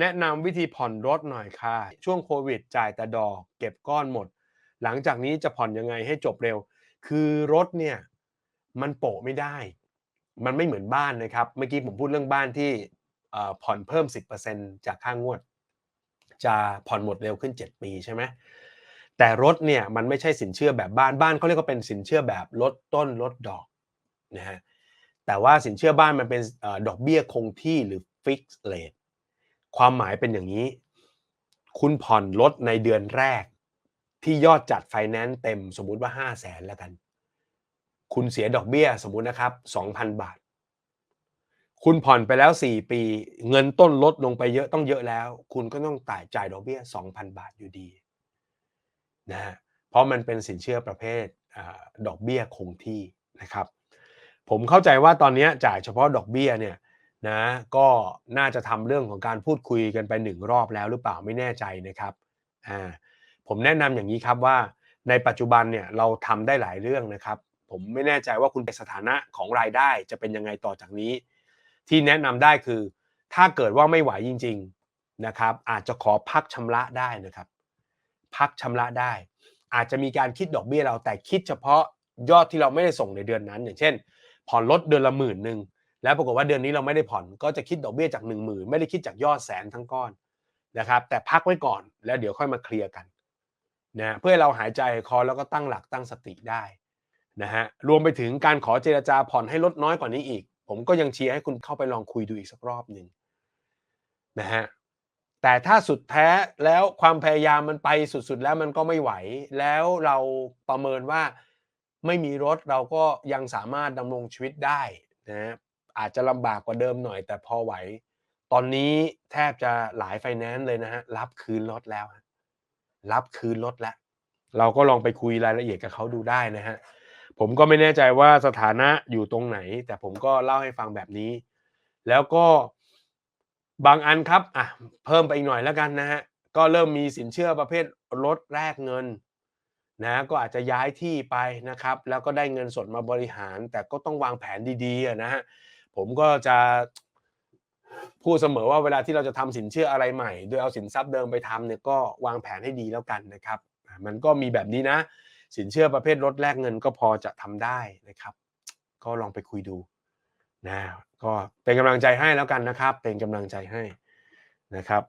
แนะนำวิธีผ่อนรถหน่อยค่ะ ช่วงโควิดจ่ายแต่ดอกเก็บก้อนหมด หลังจากนี้จะผ่อนยังไงให้จบเร็ว คือรถเนี่ยมันโปะไม่ได้ มันไม่เหมือนบ้านนะครับ เมื่อกี้ผมพูดเรื่องบ้านที่ผ่อนเพิ่ม 10%จากค่างวด จะผ่อนหมดเร็วขึ้น 7 ปีใช่ไหมแต่รถเนี่ยมันไม่ใช่สินเชื่อแบบบ้านบ้านเขาเรียกว่าเป็นสินเชื่อแบบลดต้นลดดอกนะฮะแต่ว่าสินเชื่อบ้านมันเป็นอดอกเบี้ยคงที่หรือ fixed rate ความหมายเป็นอย่างนี้ คุณผ่อนรถในเดือนแรก ที่ยอดจัดไฟแนนซ์เต็มสมมุติว่า5 0 0แสนแล้วกัน คุณเสียดอกเบี้ยสมมุตินะครับ 2,000 บาท คุณผ่อนไปแล้ว 4 ปี เงินต้นลดลงไปเยอะต้องเยอะแล้ว คุณก็ต้องจ่ายจ่ายดอกเบี้ย 2,000 บาทอยู่ดีนะฮะเพราะมันเป็นสินเชื่อประเภทอดอกเบี้ยคงที่นะครับ ผมเข้าใจว่าตอนนี้จ่ายเฉพาะดอกเบี้ยเนี่ย นะก็น่าจะทำเรื่องของการพูดคุยกันไปหนึ่งรอบแล้วหรือเปล่าไม่แน่ใจนะครับอ่าผมแนะนำอย่างนี้ครับว่าในปัจจุบันเนี่ยเราทำได้หลายเรื่องนะครับ ผมไม่แน่ใจว่าคุณเป็นสถานะของรายได้จะเป็นยังไงต่อจากนี้ ที่แนะนำได้คือ ถ้าเกิดว่าไม่ไหวจริง ๆนะครับ อาจจะขอพักชำระได้นะครับ พักชำระได้ อาจจะมีการคิดดอกเบี้ยเราแต่คิดเฉพาะยอดที่เราไม่ได้ส่งในเดือนนั้น อย่างเช่นผ่อนรถเดือนละหมื่นหนึ่ง แล้วปรากฏว่าเดือนนี้เราไม่ได้ผ่อนก็จะคิดดอกเบี้ยจาก1 0,000ไม่ได้คิดจากยอดแสนทั้งก้อนนะครับ แต่พักไว้ก่อนแล้วเดี๋ยวค่อยมาเคลียร์กันนะเพื่อเราหายใจคอแล้วก็ตั้งหลักตั้งสติได้นะฮะรวมไปถึงการขอเจรจาผ่อนให้ลดน้อยกว่านี้อีก ผมก็ยังเชียร์ให้คุณเข้าไปลองคุยดูอีกสักรอบหนึ่งนะฮะแต่ถ้าสุดแท้แล้วความพยายามมันไปสุดๆ แล้วมันก็ไม่ไหว แล้วเราประเมินว่าไม่มีรถเราก็ยังสามารถดำรงชีวิตได้นะฮะ อาจจะลำบากกว่าเดิมหน่อย แต่พอไหว ตอนนี้แทบจะหลายไฟแนนซ์เลยนะฮะรับคืนรถแล้วรับคืนรถแล้ว เราก็ลองไปคุยรายละเอียดกับเขาดูได้นะฮะผมก็ไม่แน่ใจว่าสถานะอยู่ตรงไหน แต่ผมก็เล่าให้ฟังแบบนี้ แล้วก็บางอันครับอะเพิ่มไปอีกหน่อยแล้วกันนะฮะก็เริ่มมีสินเชื่อประเภทรถแลกเงินนะก็อาจจะย้ายที่ไปนะครับ แล้วก็ได้เงินสดมาบริหาร แต่ก็ต้องวางแผนดีๆนะฮะ ผมก็จะพูดเสมอว่าเวลาที่เราจะทำสินเชื่ออะไรใหม่ โดยเอาสินทรัพย์เดิมไปทำเนี่ยก็วางแผนให้ดีแล้วกันนะครับ มันก็มีแบบนี้นะ สินเชื่อประเภทรถแลกเงินก็พอจะทำได้นะครับ ก็ลองไปคุยดูนะก็เป็นกำลังใจให้แล้วกันนะครับ เป็นกำลังใจให้นะครับ